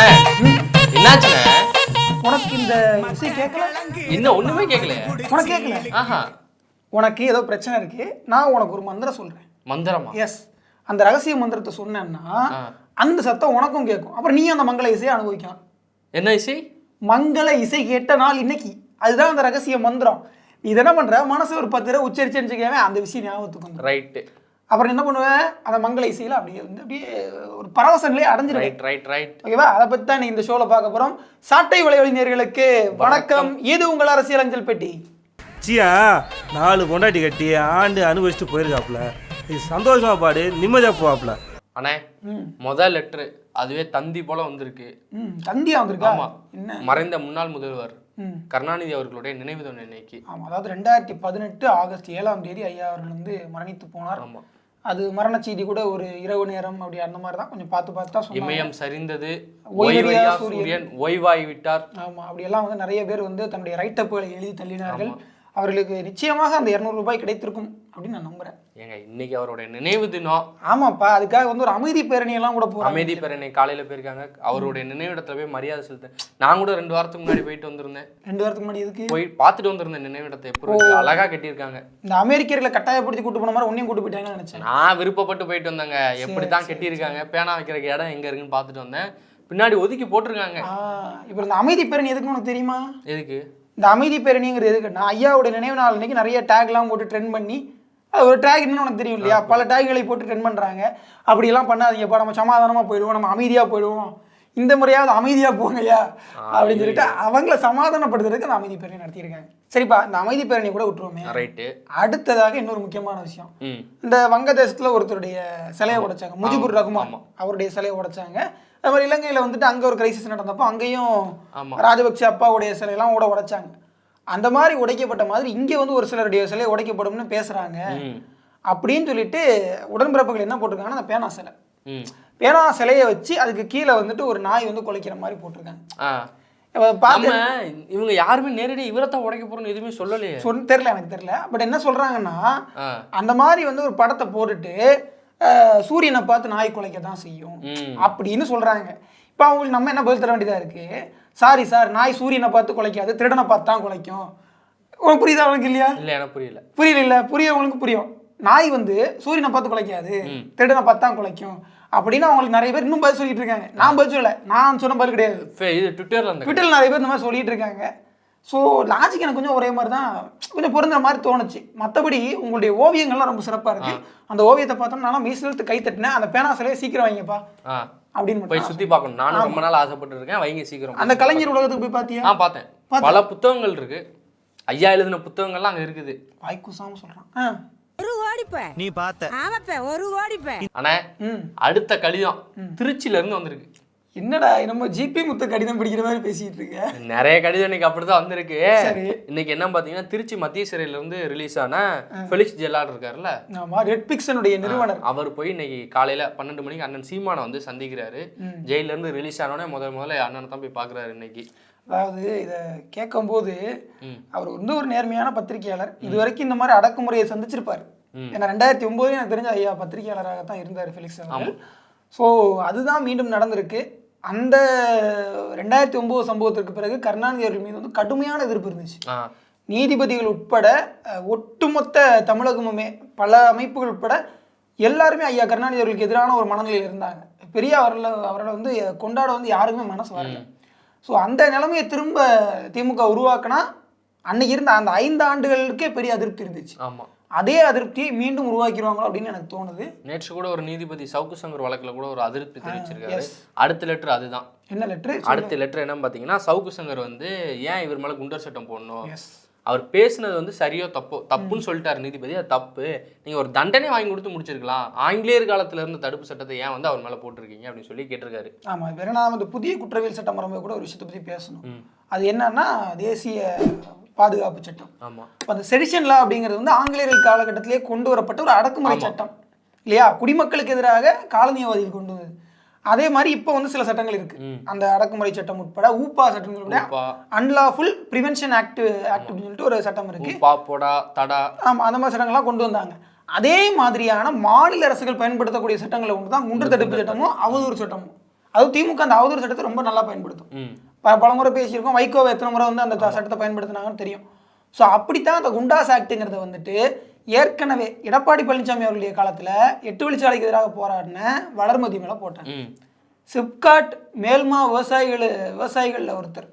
அண்ணே என்னாச்சுண்ணே? உனக்கு இந்த இசை கேட்கல இன்னும் ஒண்ணுமே கேட்கலையே உனக்கு கேட்கல ஆஹா. உனக்கு ஏதோ பிரச்சனை இருக்கு. நான் உனக்கு ஒரு மந்திரம் சொல்றேன். மந்திரமா? எஸ் அந்த ரகசிய மந்திரத்தை சொன்னேன்னா. அந்த சத்தம் உனக்கும் கேட்கும் அப்புறம் நீ அந்த மங்கள இசையை அனுபவிக்கலாம். என்ன இசை? மங்கள இசை கேட்ட நாள் இன்னைக்கு. அதுதான் அந்த ரகசிய மந்திரம். இதை என்ன பண்ற? மனசு ஒரு பத்து தடவை உச்சரிச்சுக்கவே அந்த விஷயம் ஞாபகத்துக்கு ரைட்டு அப்புறம் என்ன பண்ணுவேன் அந்த மங்கள இசையில அப்படியே வந்து அப்படியே ஒரு பரவசனிலே அடைஞ்சிருவேன். ரைட் ரைட் ரைட் ஓகேவா அதை பத்தி தான் நீ இந்த ஷோல பார்க்க போறோம். சாட்டை வலைவழி நேர்களுக்கு வணக்கம். இது உங்கள் அரசியல் அஞ்சல் பெட்டி. சியா நாலு பொண்டாட்டி கட்டி ஆண்டு அனுபவிச்சுட்டு போயிருக்காப்புல. இது சந்தோஷமா பாடு நிம்மதியா போவாப்புல. அண்ணே ம். முதல் லெட்ரு அதுவே தந்தி போல வந்திருக்கு. ம் தந்தியா வந்திருக்கா? ஆமா. என்ன? மறைந்த முன்னாள் முதல்வர் ம். கருணாநிதி அவர்களுடைய நினைவு தினம் இன்னைக்கு. ஆமா அதாவது ரெண்டாயிரத்தி பதினெட்டு ஆகஸ்ட் ஏழாம் தேதி ஐயா அவர்கள் வந்து மரணித்து போனார். ஆமா. அது மரண செய்தி கூட ஒரு இரவு நேரம் அப்படி அந்த மாதிரி தான். கொஞ்சம் பார்த்து பார்த்து தான் இமயம் சரிந்தது. சூரியன். ஓய்வாகி விட்டார் ஆமா அப்படியெல்லாம் வந்து நிறைய பேர் வந்து தன்னுடைய ரைட்டப்புகளை எழுதி தள்ளினார்கள். அவர்களுக்கு நிச்சயமாக அந்த இரநூறு ரூபாய் கிடைத்திருக்கும். அப்படின்னு நான் நம்புறேன். ஏங்க இன்னைக்கு அவருடைய நினைவு தினம். ஆமாப்பா அதுக்காக வந்து ஒரு அமைதி பேரணி எல்லாம் கூட போறாங்க. அமைதி பேரணி காலையில போயிருக்காங்க. அவருடைய நினைவிடத்துல போய் மரியாதை செலுத்த நான் கூட ரெண்டு வாரத்துக்கு முன்னாடி போயிட்டு வந்திருந்தேன். ரெண்டு வாரத்துக்கு முன்னாடி எதுக்கு? போய் பார்த்துட்டு வந்திருந்தேன் நினைவிடத்தை எப்படி இருக்கு. அழகா கட்டியிருக்காங்க. இந்த அமெரிக்கர்களை கட்டாயப்படுத்தி கூட்டு போன மாதிரி உன்னையும் கூட்டு போயிட்டாங்கன்னு நினைச்சேன். நான் விருப்பப்பட்டு போயிட்டு வந்தேங்க. எப்படி தான் கட்டியிருக்காங்க. பேனா வைக்கிறக்கு இடம் எங்க இருக்குன்னு பார்த்துட்டு வந்தேன். பின்னாடி ஒதுக்கி போட்டிருக்காங்க. இப்போ இந்த அமைதி பேரணி எதுக்குன்னு உனக்கு தெரியுமா? எதுக்கு? இந்த அமைதி பேரணிங்கிறது எதுக்குன்னா ஐயாவோட நினைவு நாள் அன்னைக்கு நிறைய டேக்லாம் போட்டு ட்ரெண்ட் பண்ணி அது ஒரு டேக் என்னன்னு உனக்கு தெரியும் இல்லையா? பல டேக்களை போட்டு ட்ரெண்ட் பண்ணுறாங்க அப்படியெல்லாம் பண்ணாதீங்கப்பா நம்ம சமாதானமாக போயிடுவோம். நம்ம அமைதியாக போயிடுவோம். இந்த முறையாவது அமைதியாக போங்கய்யா. அப்படின்னு சொல்லிட்டு அவங்கள சமாதானப்படுத்துறதுக்கு அந்த அமைதி பேரணி நடத்தியிருக்காங்க சரிப்பா இந்த அமைதி பேரணி கூட விட்டுருவோமே. ரைட்டு. அடுத்ததாக இன்னொரு முக்கியமான விஷயம். இந்த வங்கதேசத்துல ஒருத்தருடைய சிலையை உடைச்சாங்க. முஜிபுர் ரகுமான் அவருடைய சிலையை உடைச்சாங்க. அது மாதிரி இலங்கையில வந்துட்டு அங்க ஒரு கிரைசிஸ் நடந்தப்போ அங்கேயும் ஆமா. ராஜபக்ஷ அப்பாவுடைய சிலையெல்லாம் கூட உடைச்சாங்க. அந்த மாதிரி உடைக்கப்பட்ட மாதிரி இங்கே வந்து ஒரு சிலருடைய சிலை உடைக்கப்படும்னு பேசுறாங்க. அப்படின்னு சொல்லிட்டு உடன்பிறப்புகள் என்ன போட்டிருக்காங்கன்னா அந்த பேனா சிலை. பேனா சிலையை வச்சு அதுக்கு கீழே வந்துட்டு ஒரு நாய் வந்து குலைக்கிற மாதிரி போட்டிருக்காங்க. இவங்க யாருமே நேரடியாக இவரைத்தான் உடைக்க போறோம்னு எதுவுமே சொல்லலையே. சொன்ன தெரியல எனக்கு தெரியல. பட் என்ன சொல்றாங்கன்னா அந்த மாதிரி வந்து ஒரு படத்தை போட்டுட்டு சூரியனை பார்த்து நாய் குலைக்க தான் செய்யும் அப்படின்னு சொல்றாங்க. இப்போ அவங்களுக்கு நம்ம என்ன பதில் தர வேண்டியதா இருக்கு? சாரி சார் நாய் சூரியனை பார்த்து குலைக்காது. திருடனை பார்த்து தான் குலைக்கும். உனக்கு புரியுதா உனக்கு இல்லையா? இல்லை எனக்கு புரியல. புரியல. இல்ல புரிய உங்களுக்கு புரியும். நாய் வந்து சூரியனை பார்த்து குலைக்காது. திருடனை பார்த்து தான் குலைக்கும். அப்படின்னு அவங்களுக்கு நிறைய பேர் இன்னும் பதில் சொல்லிட்டு இருக்காங்க. நான் பதில் சொல்லல. நான் சொன்ன பதில் கிடையாது. இது ட்விட்டர்ல நிறைய பேர் இந்த மாதிரி சொல்லிட்டு இருக்காங்க. ஸோ லாஜிக் எனக்கு கொஞ்சம் ஒரே மாதிரி தான் கொஞ்சம் பொருந்துற மாதிரி தோணுச்சு. மற்றபடி உங்களுடைய ஓவியங்கள்லாம் ரொம்ப சிறப்பாக இருக்கு. அந்த ஓவியத்தை பார்த்தோம்னா மீசிலத்து கை தட்டினேன். அந்த பேனா சிலையை சீக்கிரம் வைங்கப்பா அப்படின்னு போய் சுத்தி பார்க்கணும். நானும் ரொம்ப நாள் ஆசைப்பட்டு இருக்கேன் வைங்க சீக்கிரம். அந்த கலைஞர் உலகத்துக்கு போய் பார்த்தியா ஆ பார்த்தேன். பல புத்தகங்கள் இருக்கு. ஐயா எழுதின புத்தகங்கள்லாம் அங்க இருக்குது. வாய்க்குசாம சொல்கிறான் ஆ. ஒரு ஓடிப்ப நீ பார்த்த. ஆமாப்ப ஒரு ஓடிப்ப அண்ணே ம். அடுத்த கடிதம் திருச்சியில இருந்து வந்திருக்கு. என்னடா நம்ம ஜிபி முத்து கடிதம் படிக்கிற மாதிரி பேசிட்டு இருக்க. நிறைய கடிதம் இன்னைக்கு அப்படிதான் வந்திருக்கு. இன்னைக்கு என்ன பாத்தீங்கன்னா திருச்சி மத்திய சிறையில இருந்து ரிலீஸ் ஆன ஃபெலிக்ஸ் ஜெல்லாட் இருக்காருல்ல? ஆமா ரெட் பிக்சனுடைய நிறுவனர். அவர் போய் இன்னைக்கு காலையில பன்னெண்டு மணிக்கு அண்ணன் சீமானை வந்து சந்திக்கிறாரு. ஜெயில இருந்து ரிலீஸ் ஆனோடனே முதல் முதல்ல அண்ணனை தான் போய் பாக்குறாரு இன்னைக்கு. அதாவது இதை கேட்கும்போது. அவர் வந்து ஒரு நேர்மையான பத்திரிகையாளர். இது வரைக்கும் இந்த மாதிரி அடக்குமுறையை சந்திச்சிருப்பார். ஏன்னா ரெண்டாயிரத்தி ஒன்பதுல எனக்கு தெரிஞ்ச ஐயா பத்திரிகையாளராக தான் இருந்தார் ஃபெலிக்ஸ் அவர்கள். ஸோ அதுதான் மீண்டும் நடந்திருக்கு. அந்த ரெண்டாயிரத்தி ஒன்பது சம்பவத்திற்கு பிறகு கருணாநிதி அவர்கள் மீது வந்து கடுமையான எதிர்ப்பு இருந்துச்சு. நீதிபதிகள் உட்பட ஒட்டுமொத்த தமிழகமுமே பல அமைப்புகள் உட்பட எல்லாருமே ஐயா கருணாநிதி அவர்களுக்கு எதிரான ஒரு மனநிலையில் இருந்தாங்க. பெரிய அவர்களை அவரை வந்து கொண்டாட வந்து யாருக்குமே மனசு வரல. ஸோ அந்த நிலைமையை திரும்ப திமுக உருவாக்குனா அன்னைக்கு இருந்த அந்த ஐந்து ஆண்டுகளுக்கே பெரிய அதிருப்தி இருந்துச்சு. ஆமா. அதே அதிருப்தியை மீண்டும் உருவாக்கிடுவாங்களோ அப்படின்னு எனக்கு தோணுது. நேற்று கூட ஒரு நீதிபதி சவுக்கு சங்கர் வழக்குல கூட ஒரு அதிருப்தி தெரிவிச்சிருக்காரு. அடுத்த லெட்டர் அதுதான். என்ன லெட்ரு அடுத்த லெட்டர் என்னன்னு பாத்தீங்கன்னா சவுக்கு சங்கர் வந்து ஏன் இவர் மேல குண்டர் சட்டம் போடணும்? அவர் பேசுனது வந்து சரியோ தப்போ? தப்புன்னு சொல்லிட்டாரு நீதிபதி. அது தப்பு. நீங்க ஒரு தண்டனை வாங்கி கொடுத்து முடிச்சிருக்கலாம். ஆங்கிலேயர் காலத்துல இருந்த தடுப்பு சட்டத்தை ஏன் வந்து அவர் மேல போட்டிருக்கீங்க அப்படின்னு சொல்லி கேட்டிருக்காரு. ஆமாம் இப்போ என்ன வந்து புதிய குற்றவியல் சட்டம் வரும்போது கூட ஒரு விஷயத்தை பற்றி பேசணும். அது என்னன்னா தேசிய பாதுகாப்பு சட்டம். ஆமா. அப்ப அந்த செடிஷன் லா அப்படிங்கிறது வந்து ஆங்கிலேயர்கள் காலகட்டத்திலே கொண்டு வரப்பட்ட ஒரு அடக்குமுறை சட்டம். இல்லையா? குடிமக்களுக்கு எதிராக காலனியவாதிகள் கொண்டு வந்தது. அதே மாதிரி இப்போ வந்து சில சட்டங்கள் இருக்கு. அந்த அடக்குமுறை சட்டம் உட்பட ஊப்பா உப்பா அன்லாஃபுல் ப்ரிவென்ஷன் ஆக்ட் ஆக்ட் அப்படின்னு சொல்லிட்டு ஒரு சட்டம் இருக்கு. உப்பா பொடா தடா. ஆமா அந்த மாதிரி சட்டங்கள்லாம் கொண்டு வந்தாங்க. அதே மாதிரியான மாநில அரசுகள் பயன்படுத்தக்கூடிய சட்டங்களை ஒன்று தான் குண்டர் தடுப்பு சட்டமும் அவதூறு சட்டமும். அதுவும் திமுக அந்த அவதூறு சட்டத்தை ரொம்ப நல்லா பயன்படுத்தும். பல முறை பேசியிருக்கோம் வைகோவை எத்தனை முறை வந்து அந்த சட்டத்தை பயன்படுத்தினாங்கன்னு தெரியும். ஸோ அப்படித்தான் அந்த குண்டாஸ் ஆக்ட்டுங்கிறத வந்துட்டு ஏற்கனவே எடப்பாடி பழனிசாமி அவர்களுடைய காலத்தில் எட்டு வழிச்சாலைக்கு எதிராக போராடின வளர்மதி மேலே போட்டாங்க. சிப்காட் மேல்மா விவசாயிகள் விவசாயிகளில் ஒருத்தர்.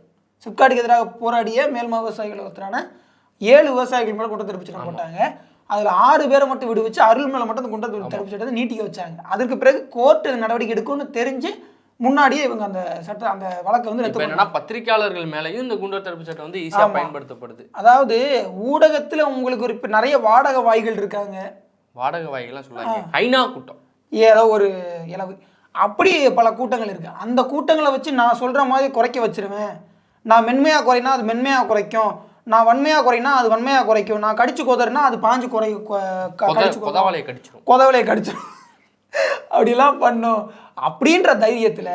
சிப்காட்டுக்கு எதிராக போராடிய மேல்மா விவசாயிகள் ஒருத்தரான ஏழு விவசாயிகள் மேலே தடுப்பு சட்டம் போட்டாங்க. அதில் ஆறு பேரை மட்டும் விடுவிச்சு அருள் மேலே மட்டும் அந்த தடுப்பு சட்டத்தை நீட்டிக்க வச்சாங்க. அதற்கு பிறகு கோர்ட்டு நடவடிக்கை எடுக்கும்னு தெரிஞ்சு முன்னாடியே இவங்க அந்த சட்ட அந்த வழக்கை வந்து ரத்து என்னன்னா பத்திரிக்கையாளர்கள் மேலேயும் இந்த குண்டர் தடுப்பு சட்டம் வந்து ஈஸியா பயன்படுத்தப்படுது. அதாவது ஊடகத்துல உங்களுக்கு ஒரு இப்ப நிறைய வாடகை வாய்கள் இருக்காங்க. வாடகை வாய்கள்லாம் சொல்லாங்க ஐநா கூட்டம். ஏதோ ஒரு இளவு. அப்படி பல கூட்டங்கள் இருக்கு. அந்த கூட்டங்களை வச்சு நான் சொல்ற மாதிரி குறைக்க வச்சிருவேன். நான் மென்மையா குறைனா அது மென்மையா குறைக்கும். நான் வன்மையா குறைனா அது வன்மையா குறைக்கும். நான் கடிச்சு கொதறினா அது பாஞ்சு குறை கடிச்சு. கொதவாலையை கடிச்சிரும். கொதவலையை கடிச்சிடும் அப்படிலாம் பண்ணும். அப்படின்ற தைரியத்துல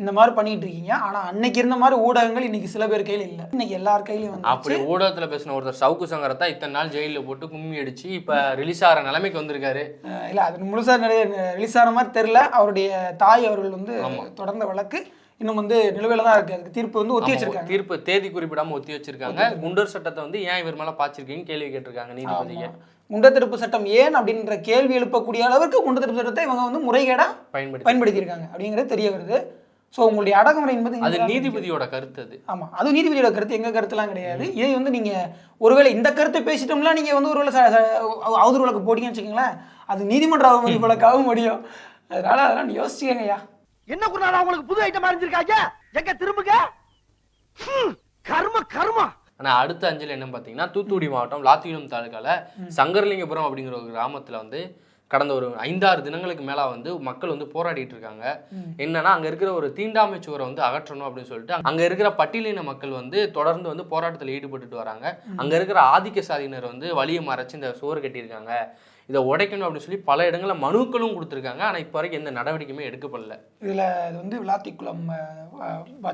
இந்த மாதிரி பண்ணிட்டு இருக்கீங்க. ஆனா அன்னைக்கு இருந்த மாதிரி ஊடகங்கள் இன்னைக்கு சில பேர் கையில இல்ல. இன்னைக்கு எல்லார் கையிலயும் வந்து அப்படி ஊடகத்துல பேசின ஒருத்தர் சவுக்கு சங்கரத்தா இத்தனை நாள் ஜெயில போட்டு கும்மி அடிச்சு இப்ப ரிலீஸ் ஆகிற நிலைமைக்கு வந்திருக்காரு. இல்ல அது முழுசா நிறைய ரிலீஸ் ஆன மாதிரி தெரியல. அவருடைய தாய் அவர்கள் வந்து தொடர்ந்த வழக்கு இன்னும் வந்து நிலுவையில தான் இருக்கு. அதுக்கு தீர்ப்பு வந்து ஒத்தி வச்சிருக்காங்க. தீர்ப்பு தேதி குறிப்பிடாம ஒத்தி வச்சிருக்காங்க. குண்டர் சட்டத்தை வந்து ஏன் இவர் மேல பாய்ச்சிருக்கீங்க கேள்வி கேட்டிருக்காங்க நீதிபதியை குண்டத்தடுப்பு சட்டம் ஏன் அப்படின்ற கேள்வி எழுப்பக்கூடிய அளவுக்கு குண்டத்தடுப்பு சட்டத்தை இவங்க வந்து முறைகேடா பயன்படுத்தி பயன்படுத்தியிருக்காங்க அப்படிங்கிறது தெரிய வருது. ஸோ உங்களுடைய அடக்குமுறை என்பது அது நீதிபதியோட கருத்து அது. ஆமா அது நீதிபதியோட கருத்து எங்க கருத்துலாம் கிடையாது. இதை வந்து நீங்க ஒருவேளை இந்த கருத்தை பேசிட்டோம்னா நீங்க வந்து ஒருவேளை அவதூறு வழக்கு போட்டீங்கன்னு வச்சுக்கோங்களேன் அது நீதிமன்ற அவமதிப்பு வழக்காகவும் முடியும். அதனால அதெல்லாம் யோசிச்சுக்கங்க ஐயா. என்ன குருநாதா உங்களுக்கு புது ஐட்டம் அறிஞ்சிருக்காங்க எங்க திரும்புங்க? ஹம், கர்ம கர்மா. ஆனா அடுத்த அஞ்சல் என்ன பார்த்தீங்கன்னா தூத்துக்குடி மாவட்டம் லாத்திகுளம் தாலுக்கால சங்கரலிங்கபுரம் அப்படிங்கிற ஒரு கிராமத்துல வந்து கடந்த ஒரு ஐந்தாறு தினங்களுக்கு மேல வந்து மக்கள் வந்து போராடிட்டு இருக்காங்க. என்னன்னா அங்க இருக்கிற ஒரு தீண்டாமை சுவரை வந்து அகற்றணும் அப்படின்னு சொல்லிட்டு அங்க இருக்கிற பட்டியலின மக்கள் வந்து தொடர்ந்து வந்து போராட்டத்தில் ஈடுபட்டுட்டு வராங்க. அங்க இருக்கிற ஆதிக்க சாதியினர் வந்து வழியை மறைச்சு இந்த சுவர் கட்டியிருக்காங்க. இதை உடைக்கணும் அப்படின்னு சொல்லி பல இடங்கள்ல மனுக்களும் கொடுத்துருக்காங்க. ஆனா இப்போ வரைக்கும் எந்த நடவடிக்கையுமே எடுக்கப்படல. இதுல இது வந்து விளாத்திக்குளம்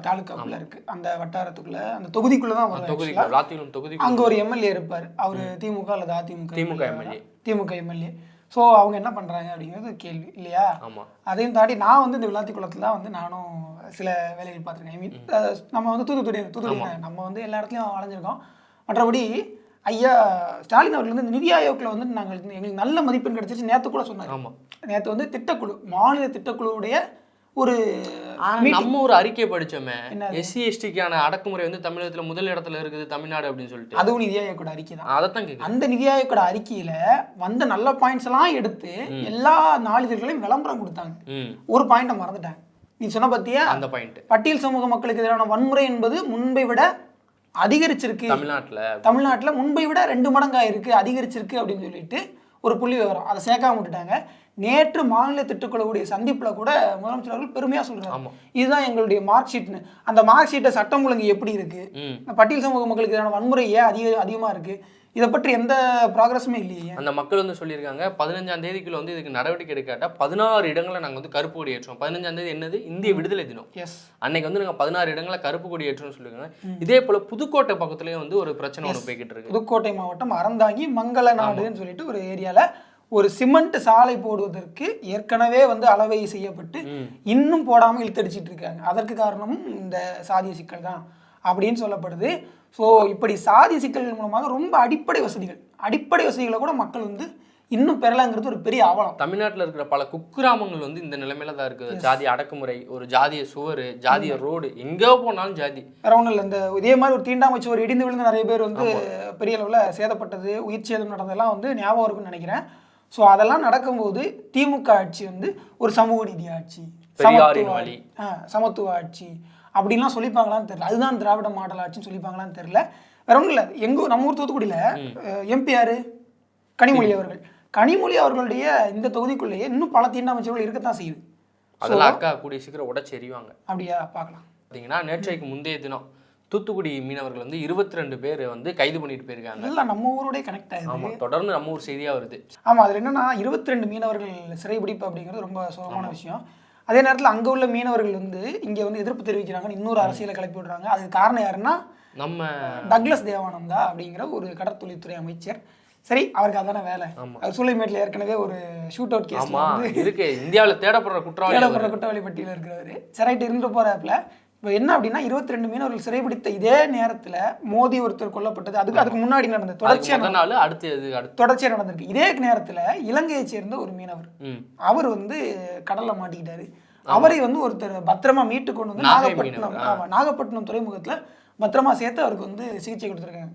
தாலுக்காக்குள்ள இருக்கு. அந்த வட்டாரத்துக்குள்ள அந்த தொகுதிக்குள்ள தான் தொகுதி. லாத்திகுளம் தொகுதி அங்க ஒரு எம்எல்ஏ இருப்பார். அவர் திமுக அல்லது AIADMK DMK. MLA. DMK MLA. So அவங்க என்ன பண்றாங்க அப்படிங்கிறது கேள்வி இல்லையா? அதையும் தாண்டி நான் வந்து இந்த விளாத்திக்குளத்தில் தான் வந்து நானும் சில வேலைகள் பார்த்துருக்கேன். ஐ மீன் நம்ம வந்து தூத்துக்குடி தூத்துக்குடி நம்ம வந்து எல்லா இடத்துலையும் அலைஞ்சிருக்கோம் மற்றபடி ஐயா ஸ்டாலின் அவர்கள் வந்து நிதி ஆயோக்கில் வந்து நாங்கள் எங்களுக்கு நல்ல மதிப்பெண் கிடைச்சிச்சு நேற்று கூட சொன்னார். ஆமா. நேற்று வந்து திட்டக்குழு மாநில திட்டக்குழுவுடைய ஒரு. நம்ம ஒரு அறிக்கை படிச்சோமே? எஸ்சி எஸ்டிக்கான அடக்குமுறை வந்து தமிழகத்துல முதல் இடத்துல இருக்குது தமிழ்நாடு அப்படின்னு சொல்லிட்டு. அதுவும் நிதி ஆயோக்கோட அறிக்கை தான். அதைத்தான் கேக்குறேன். அந்த நிதி ஆயோக்கோட அறிக்கையில வந்த நல்ல பாயிண்ட்ஸ் எல்லாம் எடுத்து எல்லா நாளிதழ்களையும் விளம்பரம் கொடுத்தாங்க. ஒரு பாயிண்ட்டை மறந்துட்டாங்க நீ சொன்ன பத்தியா? அந்த பாயிண்ட் பட்டியல் சமூக மக்களுக்கு எதிரான வன்முறை என்பது முன்பை விட அதிகரிச்சிருக்கு. தமிழ்நாட்டுல. தமிழ்நாட்டுல முன்பை விட ரெண்டு மடங்கா இருக்கு அதிகரிச்சிருக்கு அப்படின்னு சொல்லிட்டு ஒரு புள்ளி விவரம். அதை சேர்க்காம விட்டுட்டாங்க. நேற்று மாநில திட்டக்குழுவுடைய சந்திப்புல கூட முதலமைச்சர் அவர்கள் பெருமையா சொல்றாரு. ஆமா. இதுதான் எங்களுடைய மார்க் ஷீட்னு அந்த மார்க் ஷீட்டை சட்டம் ஒழுங்கு எப்படி இருக்கு? ம். இந்த பட்டியல் சமூக மக்களுக்கு எதிரான வன்முறை ஏன் அதிக அதிகமா இருக்கு? இதை பற்றி எந்த ப்ராக்ரஸுமே இல்லையே. அந்த மக்கள் வந்து சொல்லியிருக்காங்க பதினஞ்சாம் தேதிக்குள்ள வந்து இதுக்கு நடவடிக்கை எடுக்காட்டா பதினாறு இடங்களை நாங்க வந்து கருப்பு கொடி ஏற்றுவோம். பதினஞ்சாம் தேதி என்னது? இந்திய விடுதலை தினம். எஸ் அன்னைக்கு வந்து நாங்க பதினாறு இடங்களை கருப்பு கொடி ஏற்றுவோம்னு சொல்லியிருக்காங்க. இதே போல புதுக்கோட்டை பக்கத்துலயும் வந்து ஒரு பிரச்சனை ஒன்று போய்கிட்டு இருக்கு. புதுக்கோட்டை மாவட்டம் அறந்தாங்கி மங்கள நாடுன்னு சொல்லிட்டு ஒரு ஏரியால ஒரு சிமெண்ட் சாலை போடுவதற்கு ஏற்கனவே வந்து அளவை செய்யப்பட்டு. இன்னும் போடாமல் இழுத்தடிச்சிட்டு இருக்காங்க. அதற்கு காரணமும் இந்த சாதிய சிக்கல் தான் அப்படின்னு சொல்லப்படுது. ஸோ இப்படி சாதி சிக்கல்கள் மூலமாக ரொம்ப அடிப்படை வசதிகள். அடிப்படை வசதிகளை கூட மக்கள் வந்து இன்னும் பெறலாங்கிறது ஒரு பெரிய அவலம் தமிழ்நாட்டுல இருக்கிற பல குக்கிராமங்கள் வந்து இந்த நிலைமையில தான் இருக்குது. ஜாதி அடக்குமுறை ஒரு ஜாதிய சுவர் ஜாதிய ரோடு எங்கே போனாலும் ஜாதி. வேற ஒன்றும் இல்லை இந்த இதே மாதிரி ஒரு தீண்டாமைச்சு ஒரு இடிந்து விழுந்து நிறைய பேர் வந்து பெரிய அளவில் சேதப்பட்டது உயிர் சேதம் நடந்ததெல்லாம் வந்து ஞாபகம் இருக்கும்னு நினைக்கிறேன். ஸோ அதெல்லாம் நடக்கும்போது திமுக ஆட்சி வந்து ஒரு சமூக நீதி ஆட்சி சமத்துவ- வழி. ஆ, சமத்துவ ஆட்சி. அப்படின்லாம் சொல்லிப்பாங்களான்னு தெரியல. அதுதான் திராவிட மாடல் ஆட்சின்னு சொல்லிப்பாங்களான்னு தெரியல. வேற ஒன்றும் இல்லை. எங்க நம்ம ஊர் தூத்துக்குடியில் எம்பி யாரு? கனிமொழி அவர்கள். கனிமொழி அவர்களுடைய இந்த தொகுதிக்குள்ளேயே இன்னும் பல தீண்டாமைச்சர்கள் இருக்கத்தான் செய்யுது. அதெல்லாம் அக்கா கூடிய சீக்கிரம் உடச்சி எறிவாங்க. அப்படியா? பார்க்கலாம். பார்த்தீங்கன்னா நேற்றைக்கு முந்தைய தினம் தூத்துக்குடி மீனவர்கள் வந்து இருபத்தி ரெண்டு பேர் வந்து கைது பண்ணிட்டு போயிருக்காங்க. எல்லாம் நம்ம ஊரோடய கனெக்ட் ஆகுது. தொடர்ந்து நம்ம ஊர் செய்தியா வருது. ஆமா அதுல என்னன்னா இருபத்தி ரெண்டு மீனவர்கள் சிறைபிடிப்பு அப்படிங்கிறது ரொம்ப சோகமான விஷயம். அதே நேரத்துல அங்க உள்ள மீனவர்கள் வந்து இங்க வந்து எதிர்ப்பு தெரிவிக்கிறாங்கன்னு இன்னொரு அரசியலை கிளப்பி விடுறாங்க. அதுக்கு காரணம் யாருன்னா நம்ம டக்ளஸ் தேவானந்தா அப்படிங்கிற ஒரு கடற்தொழில்துறை அமைச்சர். சரி அவருக்கு அதான வேலை. அவர் சூளைமேட்டில் ஏற்கனவே ஒரு ஷூட் அவுட் கேஸ் இருக்கு. இந்தியாவுல தேடப்படுற குற்றவாளி தேடப்படுற. குற்றவாளி பட்டியலில் இருக்கிறவர். சரிட்டு இருந்து போறாப்புல. இப்போ என்ன அப்படின்னா இருபத்தி ரெண்டு மீனவர்கள் சிறைபிடித்த இதே நேரத்துல மோதி ஒருத்தர் கொல்லப்பட்டது. அதுக்கு அதுக்கு முன்னாடி நடந்தது அதுக்கு தொடர்ச்சியா முத நாள் அடுத்து இது அடுத்து. தொடர்ச்சியா நடந்திருக்கு. இதே நேரத்துல இலங்கையை சேர்ந்த ஒரு மீனவர் அவர் வந்து கடல்ல மாட்டிக்கிட்டாரு. அவரை வந்து ஒருத்தர் பத்திரமா மீட்டு கொண்டு வந்து நாகை நாகப்பட்டினம் நாகப்பட்டினம் துறைமுகத்துல பத்திரமா சேர்த்து அவருக்கு வந்து சிகிச்சை கொடுத்துருக்காங்க.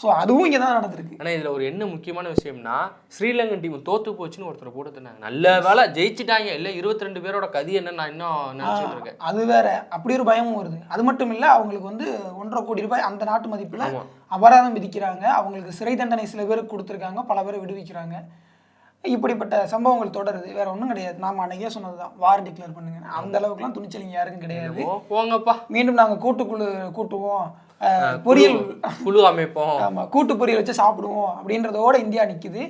ஸோ அதுவும் இங்கே தான் நடந்திருக்கு. ஆனா இதுல ஒரு என்ன முக்கியமான விஷயம்னா ஸ்ரீலங்கன் டீம் தோத்து போச்சுன்னு ஒருத்தர் போட்டு தந்தாங்க நல்ல வேலை ஜெயிச்சிட்டாங்க. இல்ல இருபத்தி ரெண்டு பேரோட கதி என்னன்னு நான் இன்னும் இருக்கேன். அது வேற. அப்படி ஒரு பயமும் வருது. அது மட்டும் இல்ல அவங்களுக்கு வந்து ஒன்றரை கோடி ரூபாய் அந்த நாட்டு மதிப்புல. அபராதம் விதிக்கிறாங்க. அவங்களுக்கு சிறை தண்டனை சில பேருக்கு கொடுத்துருக்காங்க. பல பேரை விடுவிக்கிறாங்க. இப்படிப்பட்ட சம்பவங்கள் தொடருது. வேற ஒன்றும் கிடையாது. நாம அன்னைக்கே சொன்னதுதான். வார் டிக்ளேர் பண்ணுங்க அந்த அளவுக்குலாம் துணிச்சல் இங்க யாருக்கும் கிடையாது. போங்கப்பா. மீண்டும் நாங்க கூட்டுக்குழு கூட்டுவோம். பொரியல். குழு அமைப்போம். ஆமா கூட்டு பொரியல் வச்சு சாப்பிடுவோம் அப்படின்றதோட இந்தியா நிக்குது.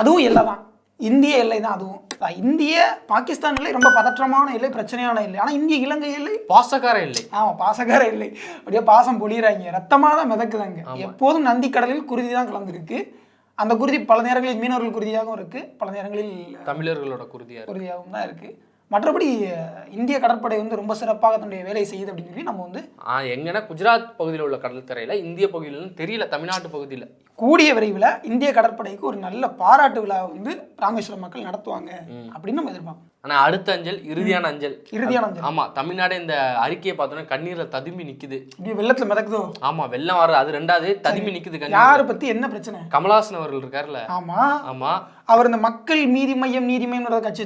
அதுவும் எல்லை தான். இந்திய எல்லை தான் அதுவும். இந்திய பாகிஸ்தான் எல்லை ரொம்ப பதற்றமான எல்லை பிரச்சனையான எல்லை. ஆனா இந்திய இலங்கை எல்லை? பாசக்கார இல்லை ஆமா பாசக்கார இல்லை அப்படியே பாசம் பொழியறாங்க. ரத்தமாக தான் மிதக்குதாங்க. எப்போதும் நந்தி கடலில் குருதி தான் கலந்துருக்கு. அந்த குருதி பல நேரங்களில் மீனவர்கள் குருதியாகவும் இருக்கு. பல நேரங்களில் தமிழர்களோட குருதியா இருக்கு. குருதியாகவும் தான் இருக்கு. மற்றபடி இந்திய கடற்படை வந்து ரொம்ப சிறப்பாக தன்னுடைய வேலையை செய்யுது அப்படின்னு சொல்லி நம்ம வந்து எங்கன்னா குஜராத் பகுதியில் உள்ள கடல் தரையில இந்திய பகுதியிலும் தெரியல தமிழ்நாட்டு பகுதியில. கூடிய விரைவில் இந்திய கடற்படைக்கு ஒரு நல்ல பாராட்டு விழா வந்து ராமேஸ்வரம் மக்கள் நடத்துவாங்க அப்படின்னு நம்ம எதிர்பார்க்கணும் ஆனா அடுத்த அஞ்சல் இறுதியான அஞ்சல். இறுதியான அஞ்சல். ஆமா தமிழ்நாடு இந்த அறிக்கையை பார்த்தோன்னா கண்ணீர்ல ததும்பி நிக்குது. இப்படி வெள்ளத்துல மிதக்குதோ? ஆமா வெள்ளம் வர்றது அது ரெண்டாவது ததும்பி கண்ணீர் யாரை பத்தி என்ன பிரச்சனை? கமலஹாசன் அவர்கள் இருக்காருல்ல ஆமா. ஆமா. அவர் இந்த மக்கள் நீதி மையம் நீதி மையம் கட்சி.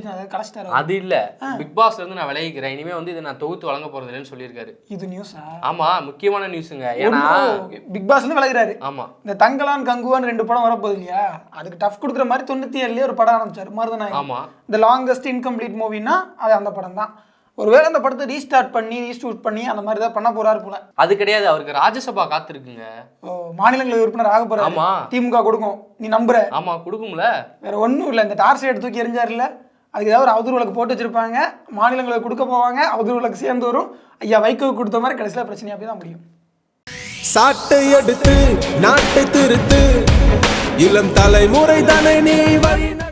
அது இல்ல. பிக் பாஸ்ல இருந்து நான் விலகிக்கிறேன். இனிமே வந்து இதை நான் தொகுத்து வழங்க போறது இல்லைன்னு சொல்லியிருக்காரு. இது நியூஸா ஆமா முக்கியமான நியூஸுங்க ஏன்னா பிக் பாஸ்ல விலகுறாரு. ஆமா. இந்த தங்கலான் கங்குவான் ரெண்டு படம் வரப்போகுது இல்லையா? அதுக்கு டஃப் கொடுக்குற மாதிரி தொண்ணூத்தி ஏழுலயே ஒரு படம் ஆரம்பிச்சாரு மருதநாயகம் ஆமா. இந்த லாங்கஸ்ட் இன்கம்ப்ளீட் மூவினா அது அந்த படம் தான். ஒருவேளை அந்த படத்தை ரீஸ்டார்ட் பண்ணி ரீஸ்டூட் பண்ணி அந்த மாதிரி தான் பண்ண போறாரு போல. அது கிடையாது அவருக்கு ராஜ்யசபா காத்திருக்குங்க. மாநிலங்களவை உறுப்பினர் ஆக போறாரு. ஆமா. திமுக கொடுக்கும். நீ நம்புற. ஆமா கொடுக்கும்ல. வேற ஒண்ணும் இல்லை இந்த டார்ச் லைட் தூக்கி எரிஞ்சாருல்ல அதுக்கு ஏதாவது ஒரு அவதூறு விளக்கு போட்டு வச்சிருப்பாங்க. மாநிலங்களை கொடுக்க போவாங்க. அவதூறு விளக்கு சேர்ந்து வரும். ஐயா வைகோ கொடுத்த மாதிரி கடைசியில் பிரச்சனையாக போய் தான் முடியும். சாட்டை எடுத்து நாட்டை திருத்து. இளம் தலைமுறை தானே நீ வழி